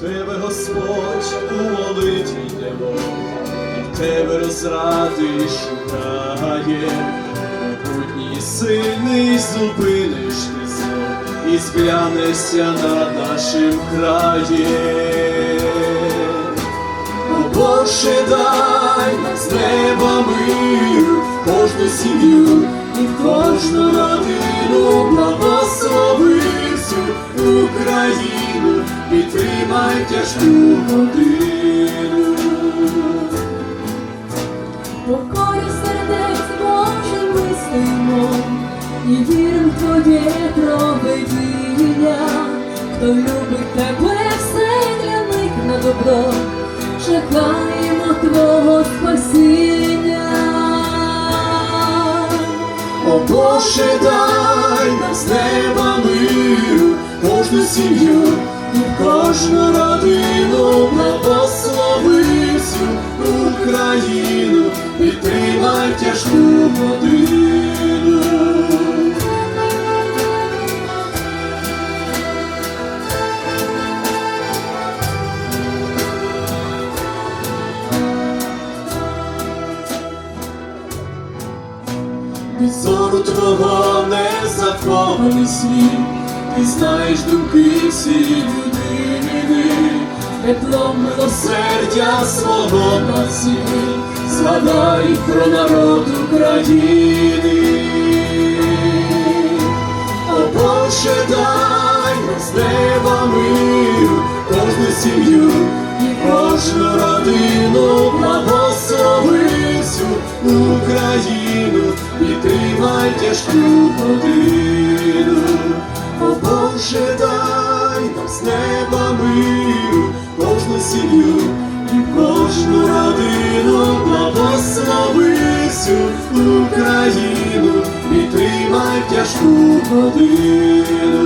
Тебе Господь у молитві йдемо, і тебе розради шукає, могутній сильний зупиниш ти знов і зглянешся над нашим краєм. О Боже, дай нам з неба мир в кожну сім'ю і в кожну родину благослови всю Україну, підтримай тяжку годину. Покорі сердець Боже ми стоїмо і вірим в Твоє проведіння, хто любить тебе, все для них на добро, чекаємо Твого спасіння. О Боже, дай нам з неба миру, кожну сім'ю кожну родину, благослови всю Україну, підтримай тяжку годину. Від зору твого не захований світ, ти знаєш думки всієї людини, теплом милосердя свого насіль, згадай про народ України. О Боже, дай з неба миру, кожну сім'ю і кожну родину благослови всю Україну, підтримай тяжку годину. Сім'ю і кожну родину благослови всю Україну, тримай тяжку годину.